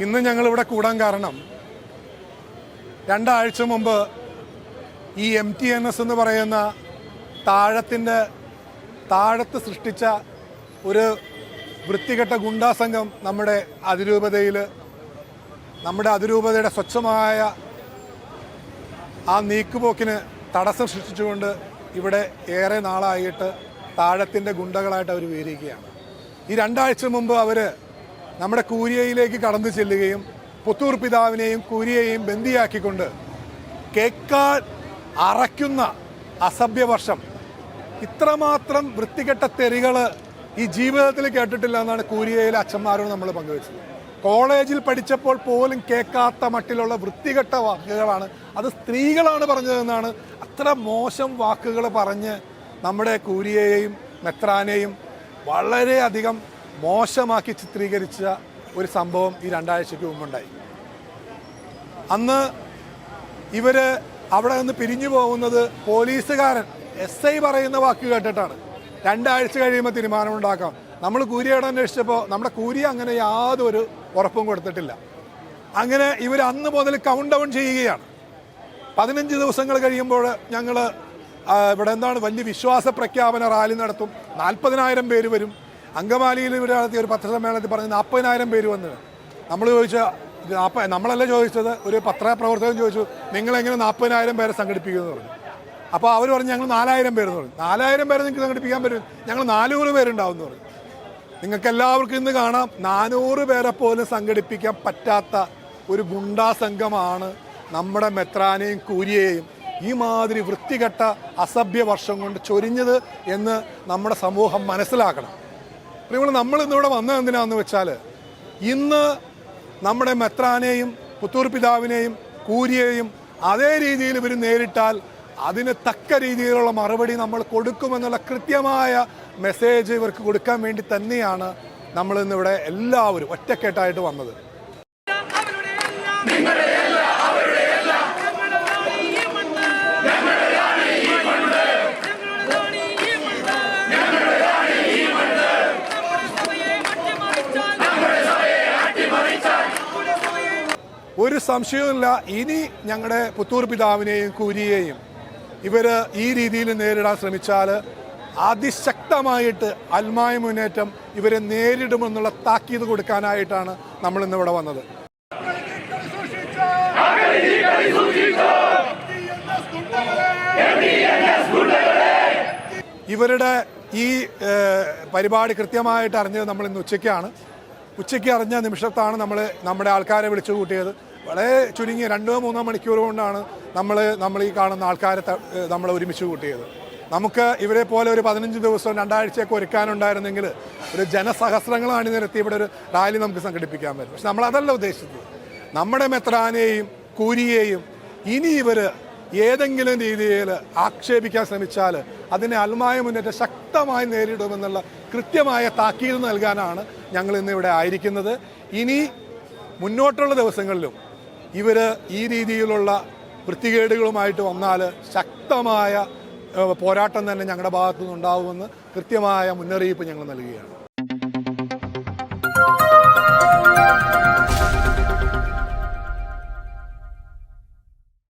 ഇന്ന് ഞങ്ങളിവിടെ കൂടാൻ കാരണം രണ്ടാഴ്ച മുമ്പ് ഈ എം ടി എൻ എസ് എന്ന് പറയുന്ന താഴത്തിന്റെ താഴത്ത് സൃഷ്ടിച്ച ഒരു വൃത്തികെട്ട ഗുണ്ടാ സംഘം നമ്മുടെ അതിരൂപതയിൽ നമ്മുടെ അതിരൂപതയുടെ സ്വച്ഛമായ ആ നീക്കുപോക്കിന് തടസ്സം സൃഷ്ടിച്ചുകൊണ്ട് ഇവിടെ ഏറെ നാളായിട്ട് താഴത്തിന്റെ ഗുണ്ടകളായിട്ട് അവർ വിവരിക്കുകയാണ് ഈ രണ്ടാഴ്ച മുമ്പ് അവർ നമ്മുടെ കൂരിയയിലേക്ക് കടന്നു ചെല്ലുകയും പുത്തൂർ പിതാവിനെയും കൂരിയെയും ബന്ദിയാക്കിക്കൊണ്ട് കേക്കാൽ അറയ്ക്കുന്ന അസഭ്യവർഷം ഇത്രമാത്രം വൃത്തികെട്ട തെറികൾ ഈ ജീവിതത്തിൽ കേട്ടിട്ടില്ല എന്നാണ് കൂരിയയിലെ അച്ഛന്മാരോട് നമ്മൾ പങ്കുവച്ചത്. കോളേജിൽ പഠിച്ചപ്പോൾ പോലും കേൾക്കാത്ത മട്ടിലുള്ള വൃത്തികെട്ട വാക്കുകളാണ്. അത് സ്ത്രീകളാണ് പറഞ്ഞതെന്നാണ് അത്ര മോശം വാക്കുകൾ പറഞ്ഞ് നമ്മുടെ കൂരിയെയും മെത്രാനെയും വളരെയധികം മോശമാക്കി ചിത്രീകരിച്ച ഒരു സംഭവം ഈ രണ്ടാഴ്ചയ്ക്ക് മുമ്പുണ്ടായി. അന്ന് ഇവർ അവിടെ നിന്ന് പിരിഞ്ഞു പോകുന്നത് പോലീസുകാരൻ എസ് ഐ പറയുന്ന വാക്ക് കേട്ടിട്ടാണ്. രണ്ടാഴ്ച കഴിയുമ്പോൾ തീരുമാനമുണ്ടാക്കാം. നമ്മൾ കൂരിയോട് അന്വേഷിച്ചപ്പോൾ നമ്മുടെ കൂരി അങ്ങനെ യാതൊരു ഉറപ്പും കൊടുത്തിട്ടില്ല. അങ്ങനെ ഇവർ അന്ന് മുതൽ കൗണ്ട് ഡൗൺ ചെയ്യുകയാണ്. പതിനഞ്ച് ദിവസങ്ങൾ കഴിയുമ്പോൾ ഞങ്ങൾ ഇവിടെ എന്താണ് വലിയ വിശ്വാസ പ്രഖ്യാപന റാലി നടത്തും. നാൽപ്പതിനായിരം പേര് വരും. അങ്കമാലിയിൽ ഇവിടെ നടത്തിയ ഒരു പത്രസമ്മേളനത്തിൽ പറഞ്ഞ് നാൽപ്പതിനായിരം പേര് വന്ന്. നമ്മൾ ചോദിച്ച നാൽപ്പ നമ്മളല്ല ചോദിച്ചത് ഒരു പത്രപ്രവർത്തകൻ ചോദിച്ചു നിങ്ങളെങ്ങനെ നാൽപ്പതിനായിരം പേരെ സംഘടിപ്പിക്കുമെന്ന് പറഞ്ഞു. അപ്പോൾ അവർ പറഞ്ഞു ഞങ്ങൾ നാലായിരം പേരെന്ന് പറഞ്ഞു. നാലായിരം പേരെ നിങ്ങൾക്ക് സംഘടിപ്പിക്കാൻ പറ്റും ഞങ്ങൾ നാനൂറ് പേരുണ്ടാവും എന്ന് പറഞ്ഞു. നിങ്ങൾക്ക് എല്ലാവർക്കും ഇന്ന് കാണാം നാനൂറ് പേരെ പോലും സംഘടിപ്പിക്കാൻ പറ്റാത്ത ഒരു ഗുണ്ടാ സംഘമാണ് നമ്മുടെ മെത്രാനെയും കൂരിയെയും. ഈ മാതിരി വൃത്തികെട്ട അസഭ്യ വർഷം കൊണ്ട് ചൊരിഞ്ഞത് എന്ന് നമ്മുടെ സമൂഹം മനസ്സിലാക്കണം. പ്രിയമുള്ള നമ്മൾ ഇന്നിവിടെ വന്നത് എന്തിനാന്ന് വെച്ചാൽ ഇന്ന് നമ്മുടെ മെത്രാനെയും പുത്തൂർ പിതാവിനെയും കൂരിയെയും അതേ രീതിയിൽ ഇവർ നേരിട്ടാൽ അതിന് തക്ക രീതിയിലുള്ള മറുപടി നമ്മൾ കൊടുക്കുമെന്നുള്ള കൃത്യമായ മെസ്സേജ് ഇവർക്ക് കൊടുക്കാൻ വേണ്ടി തന്നെയാണ് നമ്മൾ ഇന്നിവിടെ എല്ലാവരും ഒറ്റക്കെട്ടായിട്ട് വന്നത്. ഒരു സംശയവുമില്ല. ഇനി ഞങ്ങളുടെ പുത്തൂർ പിതാവിനെയും കൂരിയെയും ഇവർ ഈ രീതിയിൽ നേരിടാൻ ശ്രമിച്ചാൽ അതിശക്തമായിട്ട് അൽമായ മുന്നേറ്റം ഇവരെ നേരിടുമെന്നുള്ള താക്കീത് കൊടുക്കാനായിട്ടാണ് നമ്മൾ ഇന്നിവിടെ വന്നത്. ഇവരുടെ ഈ പരിപാടി കൃത്യമായിട്ട് അറിഞ്ഞത് നമ്മൾ ഇന്ന് ഉച്ചയ്ക്കാണ്. ഉച്ചയ്ക്ക് അറിഞ്ഞ നിമിഷത്താണ് നമ്മൾ നമ്മുടെ ആൾക്കാരെ വിളിച്ചു കൂട്ടിയത്. വളരെ ചുരുങ്ങിയ രണ്ടോ മൂന്നോ മണിക്കൂർ കൊണ്ടാണ് നമ്മൾ നമ്മൾ ഈ കാണുന്ന ആൾക്കാരെ നമ്മൾ ഒരുമിച്ച് കൂട്ടിയത്. നമുക്ക് ഇവരെ പോലെ ഒരു പതിനഞ്ച് ദിവസം രണ്ടാഴ്ചയൊക്കെ ഒരുക്കാനുണ്ടായിരുന്നെങ്കിൽ ഒരു ജനസഹസ്രങ്ങൾ അണിനിരത്തി ഇവിടെ ഒരു റാലി നമുക്ക് സംഘടിപ്പിക്കാൻ പറ്റും. പക്ഷെ നമ്മളതല്ല ഉദ്ദേശിച്ചത്. നമ്മുടെ മെത്രാനെയും കൂരിയെയും ഇനി ഇവർ ഏതെങ്കിലും രീതിയിൽ ആക്ഷേപിക്കാൻ ശ്രമിച്ചാൽ അതിനെ അൽമായ മുന്നേറ്റം ശക്തമായി നേരിടുമെന്നുള്ള കൃത്യമായ താക്കീത് നൽകാനാണ് ഞങ്ങൾ ഇന്ന് ഇവിടെ ആയിരിക്കുന്നത്. ഇനി മുന്നോട്ടുള്ള ദിവസങ്ങളിലും ഇവർ ഈ രീതിയിലുള്ള വൃത്തികേടുകളുമായിട്ട് വന്നാൽ ശക്തമായ പോരാട്ടം തന്നെ ഞങ്ങളുടെ ഭാഗത്തു നിന്നുണ്ടാവുമെന്ന് കൃത്യമായ മുന്നറിയിപ്പ് ഞങ്ങൾ നൽകുകയാണ്.